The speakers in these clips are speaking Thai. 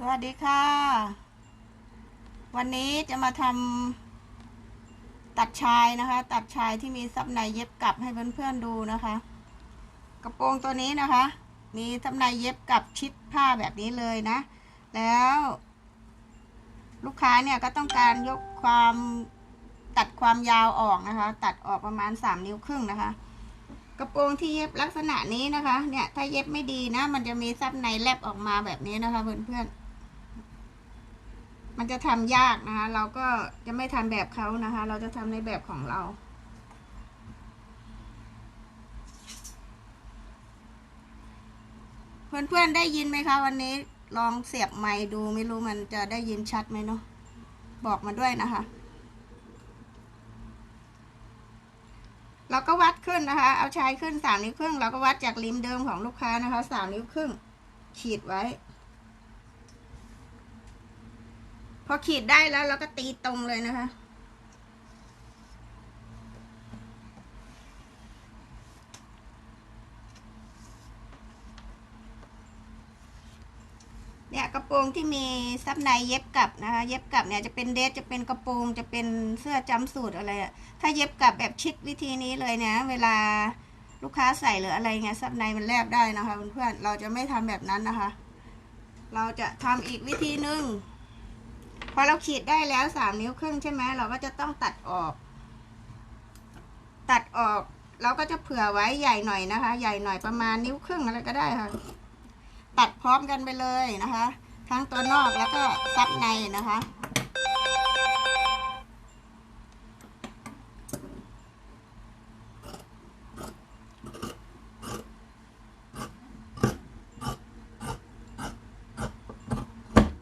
สวัสดีค่ะ วันนี้จะมาทำตัดชายนะคะ ตัดชายที่มีซับในเย็บกลับให้เพื่อนๆดูนะคะ กระโปรงตัวนี้นะคะ มีซับในเย็บกลับชิดผ้าแบบนี้เลยนะ แล้ว ลูกค้าเนี่ยก็ต้องการยกความตัดความยาวออกนะคะ ตัดออกประมาณ 3 นิ้วครึ่งนะคะ กระโปรงที่เย็บลักษณะนี้นะคะ เนี่ยถ้าเย็บไม่ดีนะ มันจะมีซับในแลบออกมาแบบนี้นะคะเพื่อนๆ มันจะทำยากนะคะ เราก็จะไม่ทำแบบเขานะคะ เราจะทำในแบบของเรา เพื่อนๆได้ยินไหมคะ วันนี้ลองเสียบไมค์ดูไม่รู้มันจะได้ยินชัดไหมเนาะบอกมาด้วยนะคะ เราก็วัดขึ้นนะคะ เอาชายขึ้นสามนิ้วครึ่งเราก็วัดจากริมเดิมของลูกค้านะคะสามนิ้วครึ่งขีดไว้ พอขีดได้แล้วเราก็ตีตรงเลยนะคะ เนี่ยกระโปรงที่มีซับในเย็บกลับนะคะ เย็บกลับเนี่ยจะเป็นเดสจะเป็นกระโปรงจะเป็นเสื้อจำสูตรอะไรอะถ้าเย็บกลับแบบชิดวิธีนี้เลยเนี่ยเวลาลูกค้าใส่หรืออะไรเงี้ยซับในมันแลบได้นะคะเพื่อนๆเราจะไม่ทำแบบนั้นนะคะ เราจะทำอีกวิธีหนึ่ง พอเราขีดได้แล้วสามนิ้วครึ่งใช่ไหมเราก็จะต้องตัดออก ตัดออกเราก็จะเผื่อไว้ใหญ่หน่อยนะคะ ใหญ่หน่อยประมาณนิ้วครึ่งอะไรก็ได้ค่ะ ตัดพร้อมกันไปเลยนะคะ ทั้งตัวนอกแล้วก็ซับในนะคะ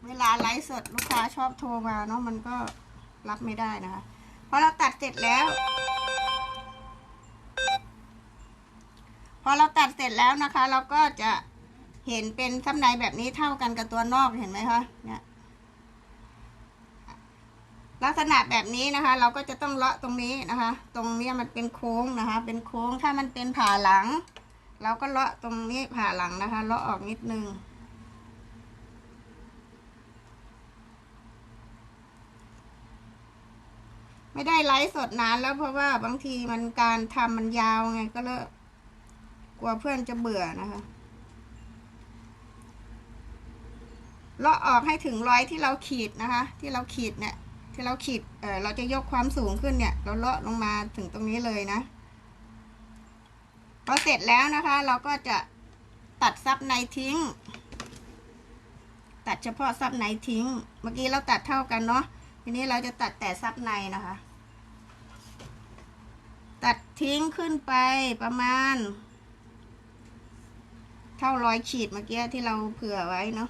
เวลาไลฟ์สดลูกค้า ชอบโทรมาเนาะมันก็รับไม่ได้นะคะพอเราตัดเสร็จแล้ว พอเราตัดเสร็จแล้วนะคะ เราก็จะเห็นเป็นซับในแบบนี้เท่ากันกับตัวนอกเห็นไหมคะเนี่ยลักษณะแบบนี้นะคะ เราก็จะต้องเลาะตรงนี้นะคะ ตรงนี้มันเป็นโค้งนะคะ เป็นโค้งถ้ามันเป็นผ่าหลัง เราก็เลาะตรงนี้ผ่าหลังนะคะเลาะออกนิดนึง ไม่ได้ไลฟ์สดนานแล้วเพราะว่าบางทีมันการทำมันยาวไงก็เลยกลัวเพื่อนจะเบื่อนะคะเลาะออกให้ถึงร้อยที่เราขีดนะคะ ที่เราขีดเนี่ย ที่เราขีดเออเราจะยกความสูงขึ้นเนี่ย เราเลาะลงมาถึงตรงนี้เลยนะพอเสร็จแล้วนะคะ เราก็จะตัดซับในทิ้ง ตัดเฉพาะซับในทิ้ง เมื่อกี้เราตัดเท่ากันเนาะ ทีนี้เราจะตัดแต่ซับในนะคะ ตัดทิ้งขึ้นไปประมาณ เท่ารอยขีดเมื่อกี้ที่เราเผื่อไว้เนาะ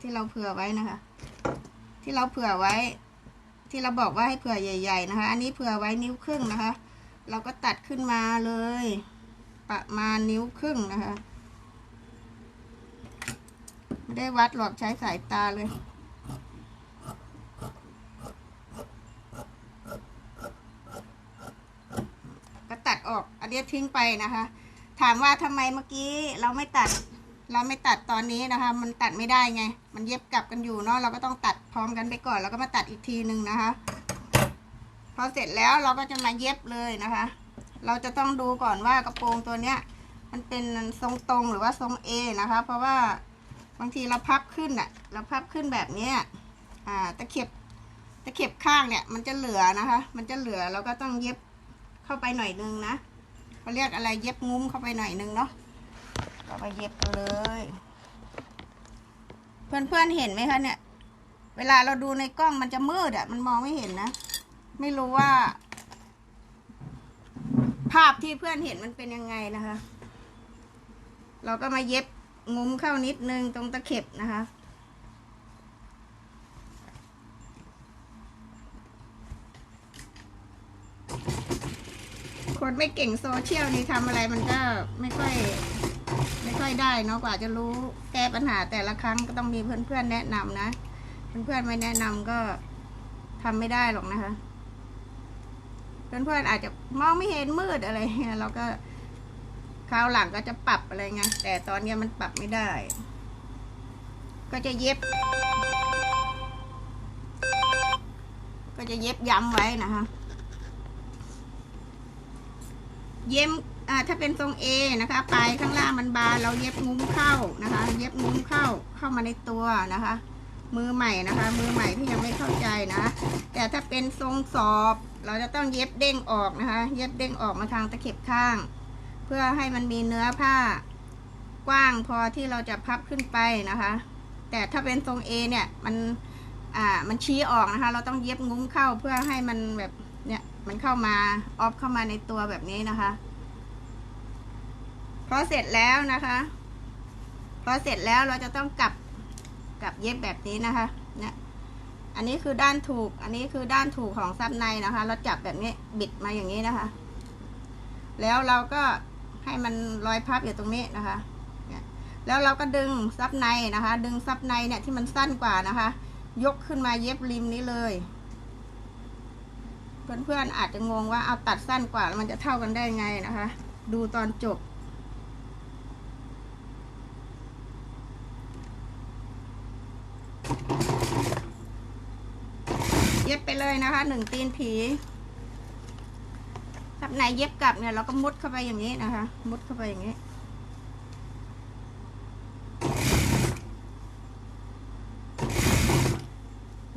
ที่เราเผื่อไว้นะคะ ที่เราเผื่อไว้ ที่เราบอกว่าให้เผื่อใหญ่ ๆ นะคะ อันนี้เผื่อไว้นิ้วครึ่งนะคะ เราก็ตัดขึ้นมาเลย ประมาณนิ้วครึ่งนะคะ ไม่ได้วัดหรอกใช้สายตาเลย ก็ตัด ออกอันนี้ทิ้งไปนะคะ ถามว่าทำไมเมื่อกี้เราไม่ตัด เราไม่ตัดตอนนี้นะคะ มันตัดไม่ได้ไง มันเย็บกลับกันอยู่เนาะเราก็ต้องตัดพร้อมกันไปก่อน แล้วก็มาตัดอีกทีหนึ่งนะคะพอเสร็จแล้วเราก็จะมาเย็บเลยนะคะ เราจะต้องดูก่อนว่ากระโปรงตัวเนี้ย มันเป็นทรงตรงหรือว่าทรงเอนะคะ เพราะว่าบางทีเราพับขึ้นอะเราพับขึ้นแบบเนี้ยอ่าตะเข็บตะเข็บข้างเนี่ย มันจะเหลือนะคะ มันจะเหลือเราก็ต้องเย็บเข้าไปหน่อยนึงนะ เขาเรียกอะไรเย็บงุ้มเข้าไปหน่อยนึงเนาะก็ไปเย็บเลย เพื่อนๆเห็นไหมคะเนี่ย เวลาเราดูในกล้องมันจะมืดอะมันมองไม่เห็นนะ ไม่รู้ว่า ภาพที่เพื่อนเห็นมันเป็นยังไงนะคะ เราก็มาเย็บงุ้มเข้านิดนึงตรงตะเข็บนะคะ คนไม่เก่งโซเชียลนี่ทำอะไรมันก็ไม่ค่อย ไม่ค่อยได้เนาะกว่าจะรู้แก้ปัญหาแต่ละครั้งก็ต้องมีเพื่อนๆแนะนำนะ เพื่อนๆไม่แนะนำก็ทำไม่ได้หรอกนะคะ เพื่อนๆอาจจะมองไม่เห็นมืดอะไรเงี้ยเราก็คราวหลังก็จะปรับอะไรไงแต่ตอนนี้มันปรับไม่ได้ ก็จะเย็บ ก็จะเย็บย้ำไว้นะคะ เย็บถ้าเป็นทรงเอนะคะ ปลายข้างล่างมันบานเราเย็บงุ้มเข้านะคะ เย็บงุ้มเข้าเข้ามาในตัวนะคะ มือใหม่นะคะ มือใหม่ที่ยังไม่เข้าใจนะ แต่ถ้าเป็นทรงสอบ เราจะต้องเย็บเด้งออกนะคะ เย็บเด้งออกมาทางตะเข็บข้าง เพื่อให้มันมีเนื้อผ้ากว้างพอที่เราจะพับขึ้นไปนะคะ แต่ถ้าเป็นทรงเอเนี่ยมันอ่ามันชี้ออกนะคะ เราต้องเย็บงุ้มเข้าเพื่อให้มันแบบเนี่ย มันเข้ามาออฟเข้ามาในตัวแบบนี้นะคะพอเสร็จแล้วนะคะพอเสร็จแล้วเราจะต้องกลับกลับเย็บแบบนี้นะคะเนี่ยอันนี้คือด้านถูก อันนี้คือด้านถูกของซับในนะคะ เราจับแบบนี้บิดมาอย่างนี้นะคะ แล้วเราก็ให้มันรอยพับอยู่ตรงนี้นะคะแล้วเราก็ดึงซับในนะคะ ดึงซับในเนี่ยที่มันสั้นกว่านะคะ ยกขึ้นมาเย็บริมนี้เลย เพื่อนๆอาจจะงงว่าเอาตัดสั้นกว่ามันจะเท่ากันได้ไงนะคะ ดูตอนจบ เย็บไปเลยนะคะหนึ่งตีนผีทับในเย็บกลับเนี่ยเราก็มุดเข้าไปอย่างนี้นะคะ มุดเข้าไปอย่างนี้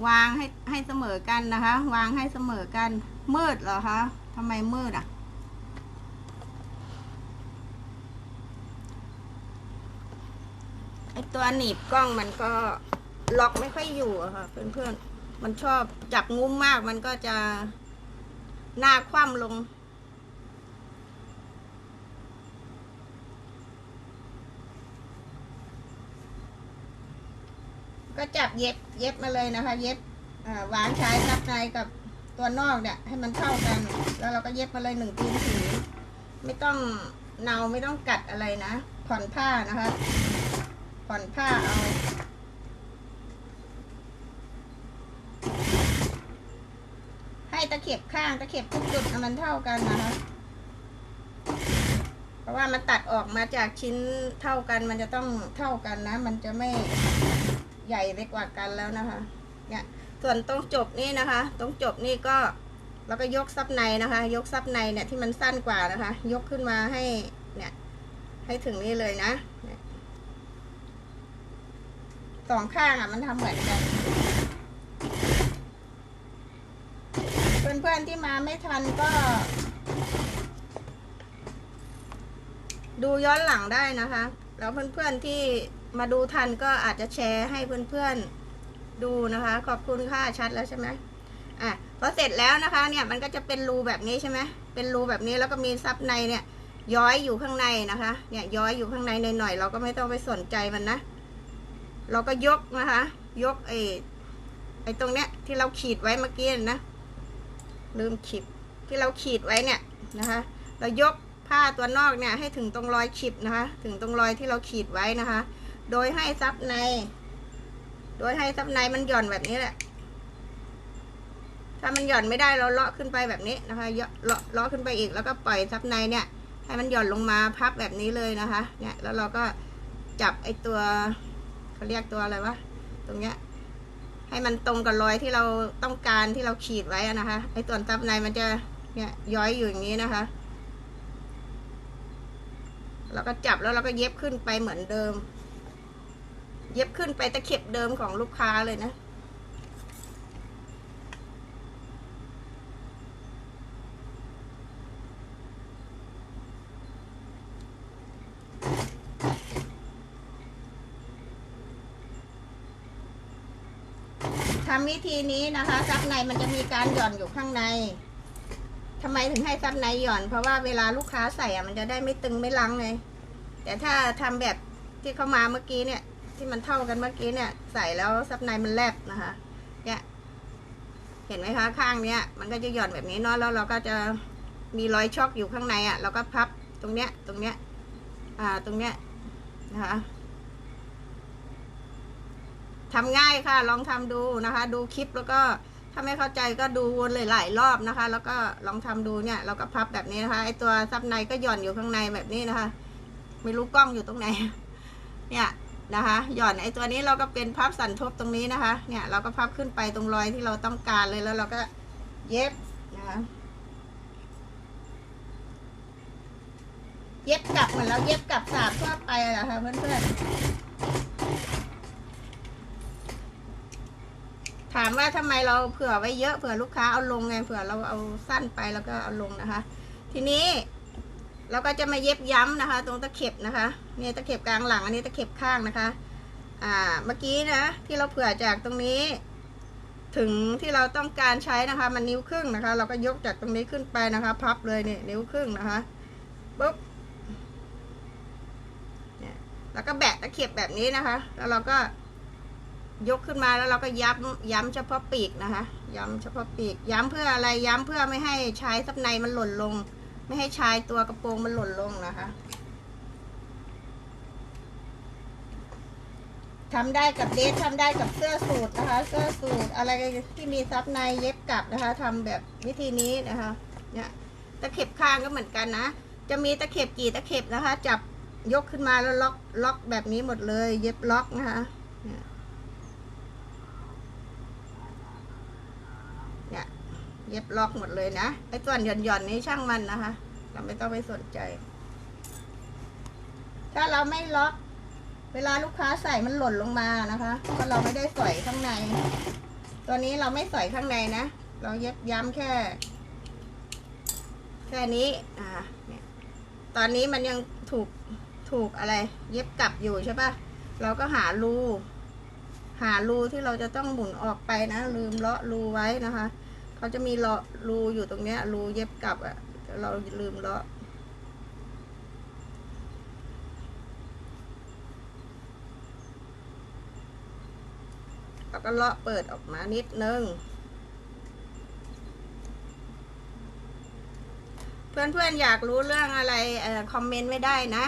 วางให้ให้เสมอกันนะคะ วางให้เสมอกัน มืดเหรอคะทำไมมืดอะ ไอตัวหนีบกล้องมันก็ล็อกไม่ค่อยอยู่อะค่ะเพื่อนๆ มันชอบจับงุ้มมากมันก็จะหน้าคว่ำลง จับเย็บเย็บมาเลยนะคะ เย็บอ่าวางชายซับในกับตัวนอกเนี่ยให้มันเข้ากัน แล้วเราก็เย็บมาเลยหนึ่งตีนผีไม่ต้องเนาไม่ต้องกัดอะไรนะผ่อนผ้านะคะ ผ่อนผ้าเอาให้ตะเข็บข้างตะเข็บทุกจุดมันเท่ากันนะคะเพราะว่ามันตัดออกมาจากชิ้นเท่ากัน มันจะต้องเท่ากันนะ มันจะไม่ ใหญ่ไปกว่ากันแล้วนะคะเนี่ยส่วนตรงจบนี่นะคะ ตรงจบนี่ก็เราก็ยกซับในนะคะ ยกซับในเนี่ยที่มันสั้นกว่านะคะ ยกขึ้นมาให้เนี่ย ให้ถึงนี่เลยนะสองข้างอะมันทำเหมือนกันเพื่อนๆที่มาไม่ทันก็ ดูย้อนหลังได้นะคะ แล้วเพื่อนๆที่ มาดูทันก็อาจจะแชร์ให้เพื่อนๆดูนะคะ ขอบคุณค่ะชัดแล้วใช่ไหมอะพอเสร็จแล้วนะคะเนี่ยมันก็จะเป็นรูแบบนี้ใช่ไหมเป็นรูแบบนี้แล้วก็มีซับในเนี่ย ย้อยอยู่ข้างในนะคะ เนี่ยย้อยอยู่ข้างในหน่อยๆเราก็ไม่ต้องไปสนใจมันนะ เราก็ยกนะคะ ยกไอ้ไอ้ตรงเนี้ยที่เราขีดไว้เมื่อกี้นะลืมขีดที่เราขีดไว้เนี่ยนะคะ เรายกผ้าตัวนอกเนี่ยให้ถึงตรงรอยขีดนะคะ ถึงตรงรอยที่เราขีดไว้นะคะ โดยให้ซับใน โดยให้ซับในมันหย่อนแบบนี้แหละ ถ้ามันหย่อนไม่ได้เราเลาะขึ้นไปแบบนี้นะคะเลาะเลาะขึ้นไปอีกแล้วก็ปล่อยซับในเนี่ย ให้มันหย่อนลงมาพับแบบนี้เลยนะคะ เนี่ยแล้วเราก็จับไอตัวเขาเรียกตัวอะไรวะตรงเนี้ยให้มันตรงกับรอยที่เราต้องการที่เราขีดไว้นะคะไอ้ส่วนซับในมันจะเนี่ยย้อยอยู่อย่างนี้นะคะแล้วก็จับแล้วเราก็เย็บขึ้นไปเหมือนเดิม เย็บขึ้นไปตะเข็บเดิมของลูกค้าเลยนะ ทำวิธีนี้นะคะซับในมันจะมีการหย่อนอยู่ข้างในทำไมถึงให้ซับในหย่อน เพราะว่าเวลาลูกค้าใส่อะมันจะได้ไม่ตึงไม่ลังเลย แต่ถ้าทำแบบที่เขามาเมื่อกี้เนี่ย ที่มันเท่ากันเมื่อกี้เนี่ย ใส่แล้วซับในมันแลบนะคะเนี่ยเห็นไหมคะข้างเนี้ยมันก็จะหย่อนแบบนี้เนาะแล้วเราก็จะมีรอยช็อกอยู่ข้างในอะ่ะเราก็พับตรงเนี้ยตรงเนี้ยอ่าตรงเนี้ยนะคะทำง่ายค่ะ ลองทำดูนะคะ ดูคลิปแล้วก็ถ้าไม่เข้าใจก็ดูวนเลยหลายรอบนะคะ แล้วก็ลองทำดูเนี่ยเราก็พับแบบนี้นะคะไอตัวซับในก็หย่อนอยู่ข้างในแบบนี้นะคะ ไม่รู้กล้องอยู่ตรงไหน เนี่ย นะคะ หย่อนไอ้ตัวนี้เราก็เป็นพับสันทบตรงนี้นะคะ เนี่ยเราก็พับขึ้นไปตรงรอยที่เราต้องการเลยแล้วเราก็เย็บนะคะเย็บกลับเหมือนเราเย็บกลับสามทั่วไปแหละค่ะเพื่อนๆ ถามว่าทำไมเราเผื่อไว้เยอะเผื่อลูกค้าเอาลงไงเผื่อเราเอาสั้นไปแล้วก็เอาลงนะคะ ทีนี้ เราก็จะมาเย็บย้ำนะคะ ตรงตะเข็บนะคะเนี่ยตะเข็บกลางหลังอันนี้ตะเข็บข้างนะคะ อ่าเมื่อกี้นะที่เราเผื่อจากตรงนี้ ถึงที่เราต้องการใช้นะคะ มันนิ้วครึ่งนะคะ เราก็ยกจากตรงนี้ขึ้นไปนะคะ พับเลยเนี่ยนิ้วครึ่งนะคะปุ๊บเนี่ยแล้วก็แบะตะเข็บแบบนี้นะคะ แล้วเราก็ยกขึ้นมาแล้วเราก็ย้ำย้ำเฉพาะปีกนะคะ ย้ำเฉพาะปีก ย้ำเพื่ออะไรย้ำเพื่อไม่ให้ชายซับในมันหล่นลง ไม่ให้ชายตัวกระโปรงมันหล่นลงนะคะทำได้กับเดททำได้กับเสื้อสูทนะคะ เสื้อสูทอะไรที่มีซับในเย็บกลับนะคะทำแบบวิธีนี้นะคะเนี่ยตะเข็บข้างก็เหมือนกันนะ จะมีตะเข็บกี่ตะเข็บนะคะ จับยกขึ้นมาแล้วล็อกล็อกแบบนี้หมดเลย เย็บล็อกนะคะเนี่ยเนี่ย เย็บล็อกหมดเลยนะไอ้ส่วนหย่อนหย่อนๆนี้ช่างมันนะคะ เราไม่ต้องไปสนใจ ถ้าเราไม่ล็อกเวลาลูกค้าใส่มันหล่นลงมานะคะเพราะเราไม่ได้ใส่ข้างใน ตัวนี้เราไม่ใส่ข้างในนะ เราเย็บย้ำแค่ แค่นี้อ่าเนี่ยตอนนี้มันยังถูกถูกอะไร เย็บกลับอยู่ใช่ปะเราก็หารูหารูที่เราจะต้องหมุนออกไปนะ ลืมเลาะรูไว้นะคะ เขาจะมีเลาะรูอยู่ตรงเนี้ย รูเย็บกลับอะ่ะเราลืมเลาะแล้วก็เลาะเปิดออกมานิดนึง เพื่อนๆอยากรู้เรื่องอะไรออคอมเมนต์ไม่ได้นะ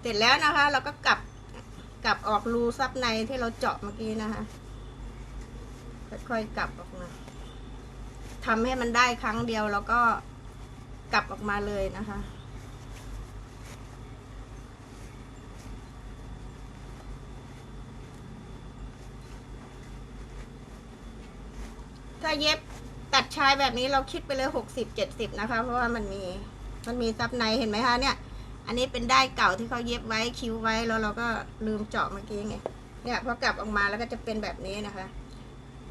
เสร็จแล้วนะคะ เราก็กลับกลับออกรูซับในที่เราเจาะเมื่อกี้นะคะ ค่อยๆกลับออกมาทำให้มันได้ครั้งเดียวแล้วก็กลับออกมาเลยนะคะ ถ้าเย็บตัดชายแบบนี้เราคิดไปเลยหกสิบเจ็ดสิบนะคะ เพราะว่ามันมีมันมีซับในเห็นไหมคะเนี่ย อันนี้เป็นได้เก่าที่เขาเย็บไว้คิ้วไว้แล้วเราก็ลืมเจาะเมื่อกี้ไงเนี่ยพอกลับออกมาแล้วก็จะเป็นแบบนี้นะคะ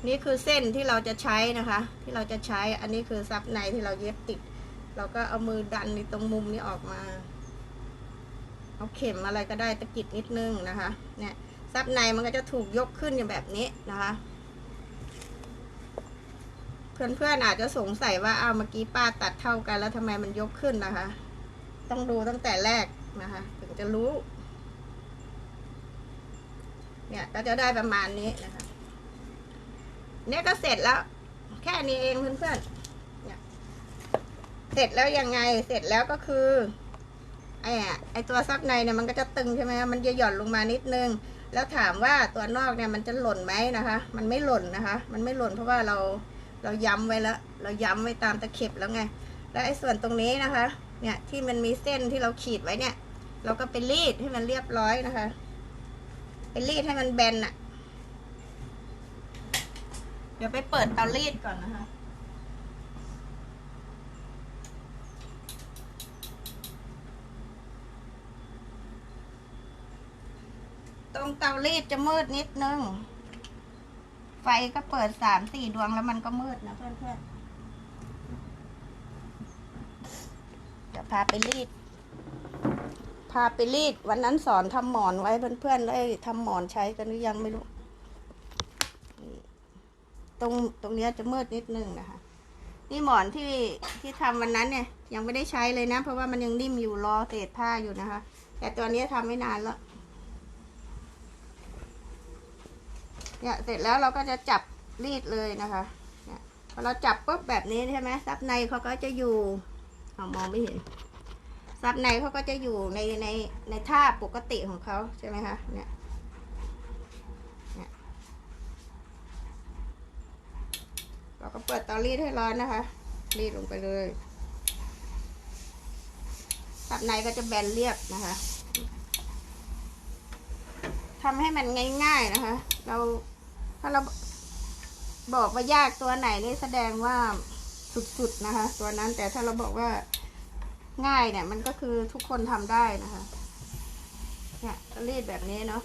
นี่คือเส้นที่เราจะใช้นะคะ ที่เราจะใช้อันนี้คือซับในที่เราเย็บติด เราก็เอามือดันในตรงมุมนี้ออกมาเอาเข็มอะไรก็ได้ตะกิดนิดนึงนะคะเนี่ยซับในมันก็จะถูกยกขึ้นอย่างแบบนี้นะคะเพื่อนๆอาจจะสงสัยว่าเอาเมื่อกี้ป้าตัดเท่ากันแล้วทำไมมันยกขึ้นนะคะ ต้องดูตั้งแต่แรกนะคะ ถึงจะรู้ เนี่ยก็จะได้ประมาณนี้นะคะ เนี่ยก็เสร็จแล้ว แค่นี้เองเพื่อนๆเนี่ยเสร็จแล้วยังไงเสร็จแล้วก็คือไอ้อะไอ้ตัวซับในเนี่ยมันก็จะตึงใช่ไหมมันจะหย่อนลงมานิดนึง แล้วถามว่าตัวนอกเนี่ยมันจะหล่นไหมนะคะ มันไม่หล่นนะคะ มันไม่หล่นเพราะว่าเราเราย้ำไว้แล้ว เราย้ำไว้ตามตะเข็บแล้วไง แล้วไอ้ส่วนตรงนี้นะคะ เนี่ยที่มันมีเส้นที่เราขีดไว้เนี่ย เราก็ไปรีดให้มันเรียบร้อยนะคะ ไปรีดให้มันแบนอะ ดี๋ยวไปเปิดเตารีดก่อนนะคะ ตรงเตารีดจะมืดนิดนึง ไฟก็เปิดสามสี่ดวงแล้วมันก็มืดนะเพื่อนๆเดี๋ยวพาไปรีด พาไปรีด วันนั้นสอนทำหมอนไว้เพื่อนๆเลยทำหมอนใช้กันหรือยังไม่รู้ ตรงตรงเนี้ยจะมืดนิดนึงนะคะ นี่หมอนที่ที่ทำวันนั้นเนี่ย ยังไม่ได้ใช้เลยนะ เพราะว่ามันยังนิ่มอยู่รอเศษผ้าอยู่นะคะ แต่ตัวนี้ทำไม่นานแล้วเนี่ยเสร็จแล้วเราก็จะจับรีดเลยนะคะเนี่ยพอเราจับปุ๊บแบบนี้ใช่ไหมซับในเขาก็จะอยู่เอามองไม่เห็นซับในเขาก็จะอยู่ในในในท่าปกติของเขาใช่ไหมคะเนี่ย เราก็เปิดเตารีดให้ร้อนนะคะ รีดลงไปเลยซับในก็จะแบนเรียบนะคะทำให้มันง่าย ๆนะคะ เราถ้าเราบอกว่ายากตัวไหนนี่แสดงว่าสุดๆนะคะ ตัวนั้นแต่ถ้าเราบอกว่าง่ายเนี่ย มันก็คือทุกคนทำได้นะคะ เนี่ยรีดแบบนี้เนาะ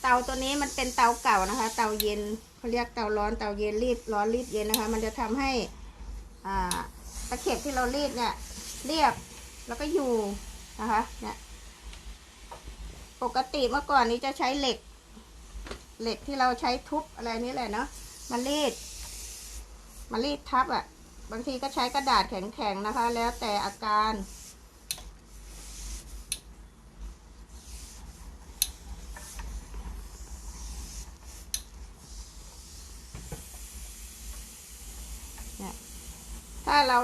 เตาตัวนี้มันเป็นเตาเก่านะคะ เตาเย็นเขาเรียกเตาร้อนเตาเย็นรีดร้อนรีดเย็นนะคะ มันจะทำให้อ่าตะเข็บที่เรารีดเนี่ย เรียบแล้วก็อยู่นะคะเนี่ยปกติเมื่อก่อนนี้จะใช้เหล็ก เหล็กที่เราใช้ทุบอะไรนี่แหละเนาะมารีดมารีดทับอะ่ะ บางทีก็ใช้กระดาษแข็งๆนะคะ แล้วแต่อาการ ถ้าเรา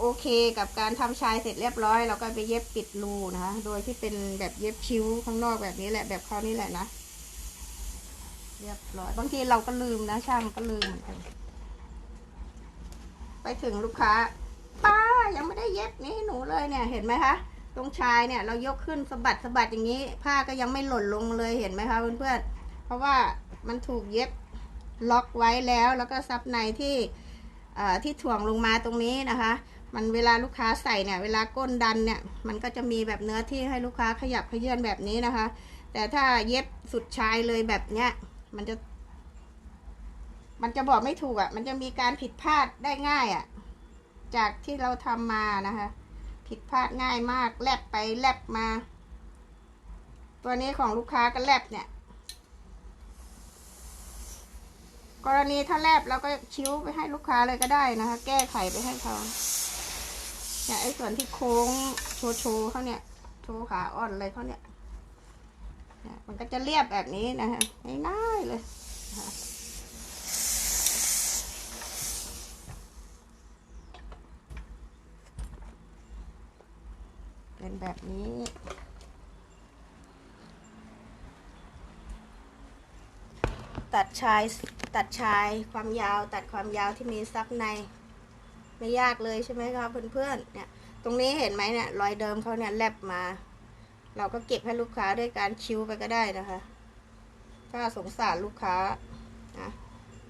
โอเคกับการทำชายเสร็จเรียบร้อย เราก็ไปเย็บปิดรูนะคะ โดยที่เป็นแบบเย็บคิ้วข้างนอกแบบนี้แหละแบบเขานี่แหละนะ เรียบร้อย บางทีเราก็ลืมนะ ช่างก็ลืมเหมือนกัน ไปถึงลูกค้า ป้ายังไม่ได้เย็บนี่ให้หนูเลยเนี่ย เห็นไหมคะ ตรงชายเนี่ย เรายกขึ้นสะบัดสะบัดอย่างนี้ ผ้าก็ยังไม่หล่นลงเลยเห็นไหมคะเพื่อนๆเพราะว่ามันถูกเย็บล็อกไว้แล้วแล้วก็ซับในที่ ที่ถ่วงลงมาตรงนี้นะคะ มันเวลาลูกค้าใส่เนี่ย เวลาก้นดันเนี่ย มันก็จะมีแบบเนื้อที่ให้ลูกค้าขยับขยื่นแบบนี้นะคะ แต่ถ้าเย็บสุดชายเลยแบบเนี้ย มันจะ มันจะบอกไม่ถูกอะ่ะ มันจะมีการผิดพลาดได้ง่ายอะ่ะ จากที่เราทำมานะคะ ผิดพลาดง่ายมาก แลบไปแลบมา ตัวนี้ของลูกค้าก็แลบเนี่ย กรณีถ้าแลบเราก็ชิ้วไปให้ลูกค้าเลยก็ได้นะคะ แก้ไขไปให้เขาเนี่ยไอ้ส่วนที่โค้งโชว์โชว์เขาเนี่ย โชว์ขาอ่อนเลยเขาเนี่ยเนี่ยมันก็จะเรียบแบบนี้นะคะง่ายๆเลยนะคะเป็นแบบนี้ ตัดชาย ตัดชายความยาวตัดความยาวที่มีซับใน ไม่ยากเลยใช่ไหมคะเพื่อนๆเนี่ยตรงนี้เห็นไหมเนี่ยรอยเดิมเขาเนี่ยแลบมา เราก็เก็บให้ลูกค้าด้วยการคิ้วไปก็ได้นะคะ ถ้าสงสารลูกค้านะ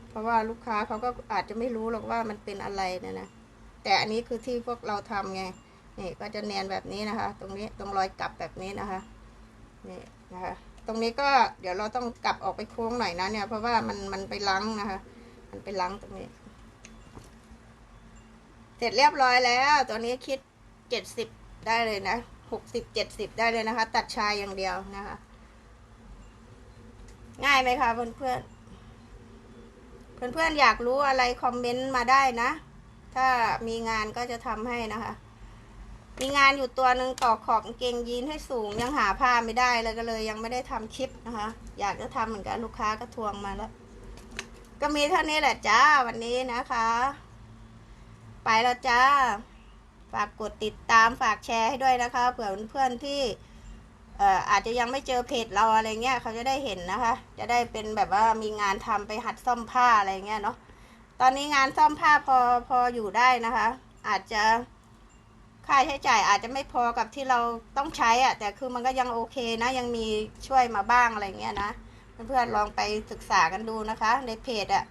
เพราะว่าลูกค้าเขาก็อาจจะไม่รู้หรอกว่ามันเป็นอะไรนะนะแต่อันนี้คือที่พวกเราทำไงนี่ก็จะเนียนแบบนี้นะคะ ตรงนี้ตรงรอยกลับแบบนี้นะคะนี่นะคะตรงนี้ก็เดี๋ยวเราต้องกลับออกไปโค้งหน่อยนะเนี่ย เพราะว่ามันมันไปล้างนะคะ มันไปล้างตรงนี้ เสร็จเรียบร้อยแล้ว ตัวนี้คิดเจ็ดสิบได้เลยนะหกสิบเจ็ดสิบได้เลยนะคะ ตัดชายอย่างเดียวนะคะ ง่ายไหมคะเพื่อนเพื่อนเพื่อนเพื่อนอยากรู้อะไรคอมเมนต์มาได้นะ ถ้ามีงานก็จะทำให้นะคะ มีงานอยู่ตัวหนึ่งต่อขอบกางเกงยีนให้สูงยังหาผ้าไม่ได้เลยก็เลย ยังไม่ได้ทำคลิปนะคะ อยากจะทำเหมือนกันลูกค้าก็ทวงมาแล้ว ก็มีเท่านี้แหละจ้าวันนี้นะคะ ไปแล้วจ้า ฝากกดติดตามฝากแชร์ให้ด้วยนะคะเผื่อเพื่อนๆที่เอ่ออาจจะยังไม่เจอเพจเราอะไรเงี้ยเขาจะได้เห็นนะคะ จะได้เป็นแบบว่ามีงานทำไปหัดซ่อมผ้าอะไรเงี้ยเนาะตอนนี้งานซ่อมผ้าพอพออยู่ได้นะคะ อาจจะ ค่าใช้จ่ายอาจจะไม่พอกับที่เราต้องใช้อะแต่คือมันก็ยังโอเคนะ ยังมีช่วยมาบ้างอะไรเงี้ยนะเพื่อนๆลองไปศึกษากันดูนะคะ ในเพจอะ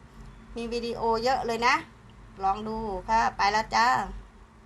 มีวิดีโอเยอะเลยนะ ลองดูค่ะ ไปแล้วจ้า